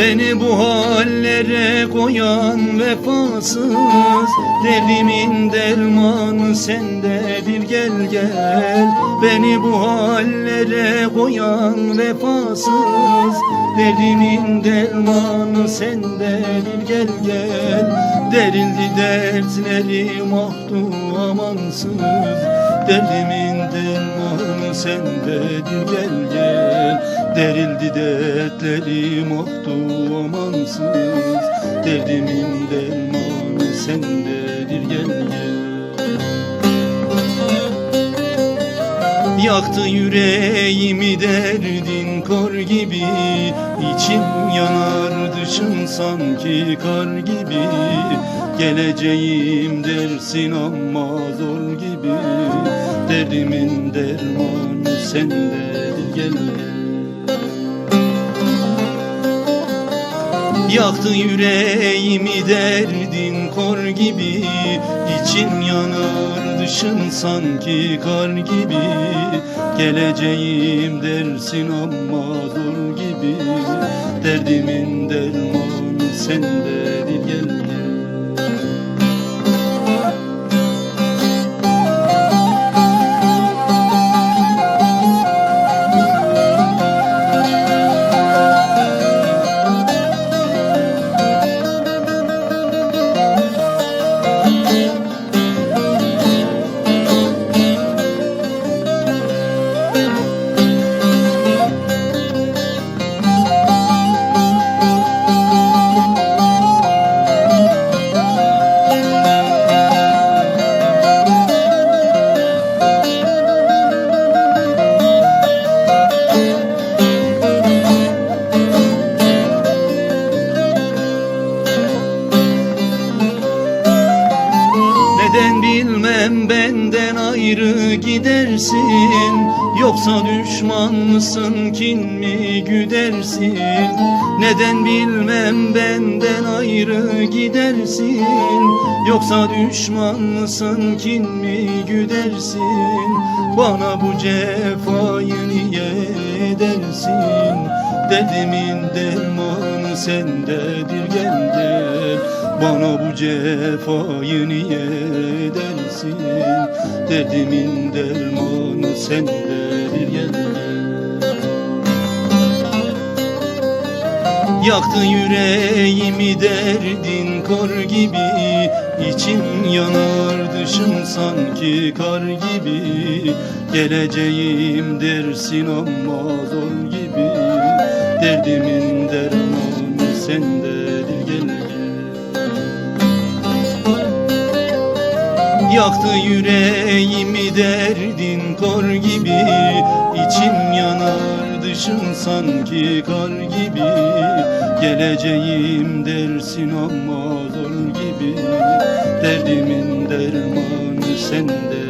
Beni bu hallere koyan vefasız Derdimin dermanı sendedir gel gel Beni bu hallere koyan vefasız Derdimin dermanı sendedir gel gel Derildi dertlerim ahdu amansız Derdimin dermanı sendedir gel gel Derildi dertlerim ahdu amansız. Derdimin dermanı sendedir gel gel. Yaktı yüreğimi derdin kor gibi. İçim yanar dışım sanki kar gibi. Geleceğim dersin ama zor gibi. Derdimin dermanı sendedir gel gel Yaktı yüreğimi derdin kor gibi İçim yanar dışım sanki kar gibi. Geleceğim dersin ama zor gibi. Derdimin dermanı sendedir gel bilmem benden ayrı gidersin. Yoksa düşman mısın kin mi güdersin? Neden bilmem benden ayrı gidersin? Yoksa düşman mısın kin mi güdersin? Bana bu cefayı niye edersin? Derdimin dermanı sendedir gel gel Bana bu cefayı niye edersin Derdimin dermanı sendedir gel gel Yaktı yüreğimi derdin kor gibi İçim yanar dışım sanki kar gibi. Geleceğim dersin ama zor gibi. Derdimin dermanı sendedir Yaktı yüreğimi derdin kor gibi. İçim yanar dışım sanki kar gibi. Geleceğim dersin ama zor gibi. Derdimin dermanı sende